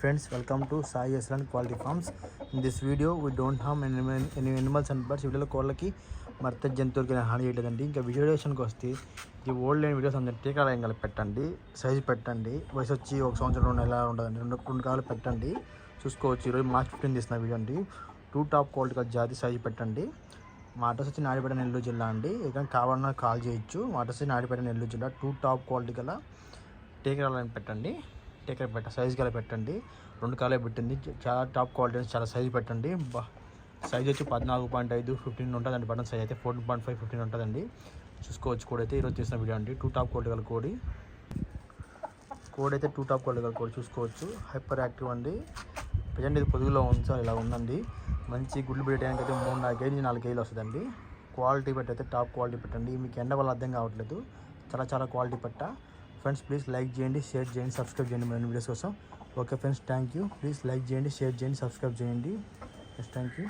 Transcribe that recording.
friends welcome to sai Aslan quality farms. In this video we don't harm any, any animals and birds. వీడియోలో కోళ్ళకి మర్త జంతువులకి హాని చేయలేదండి ఇంకా వీడియోషన్కి వస్తే ఈ ఓల్డ్ లైన్ వీడియోస్ అందరి టీకా లైన్ పెట్టండి సైజు పెట్టండి. వయసు వచ్చి ఒక సంవత్సరం రెండు నెలలు ఉండదండి రెండు రెండు కాలు పెట్టండి. చూసుకోవచ్చు. ఈరోజు మార్చ్ ఫిఫ్టీన్ తీసిన వీడియో అండి. టూ టాప్ క్వాలిటీ గల జాతి సైజు పెట్టండి. మా అడ్రస్ వచ్చి నాడిపేట నెల్లూరు జిల్లా అండి. ఇక కావాలన్నా కాల్ చేయొచ్చు. మా అడ్రస్ వచ్చి నాడిపేట నెల్లూరు జిల్లా. టూ టాప్ క్వాలిటీ గల టీకా పెట్టండి. టేకర్ పెట్ట సైజ్ గల పెట్టండి. రెండు కాలే పెట్టింది. చాలా టాప్ క్వాలిటీ చాలా సైజ్ పెట్టండి. సైజ్ వచ్చి పద్నాలుగు పాయింట్ ఐదు ఫిఫ్టీన్ ఉంటుందండి బటన్ సైజ్ అయితే. ఫోర్టీన్ పాయింట్ ఫైవ్ ఫిఫ్టీన్ ఉంటుందండి. చూసుకోవచ్చు కోడ్ అయితే ఈరోజు చేసిన వీడియో అండి. టూ టాప్ క్వాలిటీ గల కోడి కోడ్ అయితే టూ టాప్ క్వాలిటీ గల కోడి చూసుకోవచ్చు. హైపర్ యాక్టివ్ అండి. ప్రజెంట్ ఇది పొదుగులో ఉంచాలి ఇలా ఉందండి. మంచి గుడ్లు పెట్టడానికి అయితే మూడు నాలుగు కేజీ నాలుగు కేజీలు వస్తుందండి. క్వాలిటీ పెట్టయితే టాప్ క్వాలిటీ పెట్టండి. మీకు ఎండ వల్ల అర్థం కావట్లేదు. చాలా చాలా క్వాలిటీ పెట్ట. ఫ్రెండ్స్ ప్లీజ్ లైక్ చేయండి షేర్ చేయండి సబ్స్క్రైబ్ చేయండి మన వీడియోస్ కోసం. Okay friends thank you please like చేయండి షేర్ చేయండి సబ్స్క్రైబ్ చేయండి. Yes thank you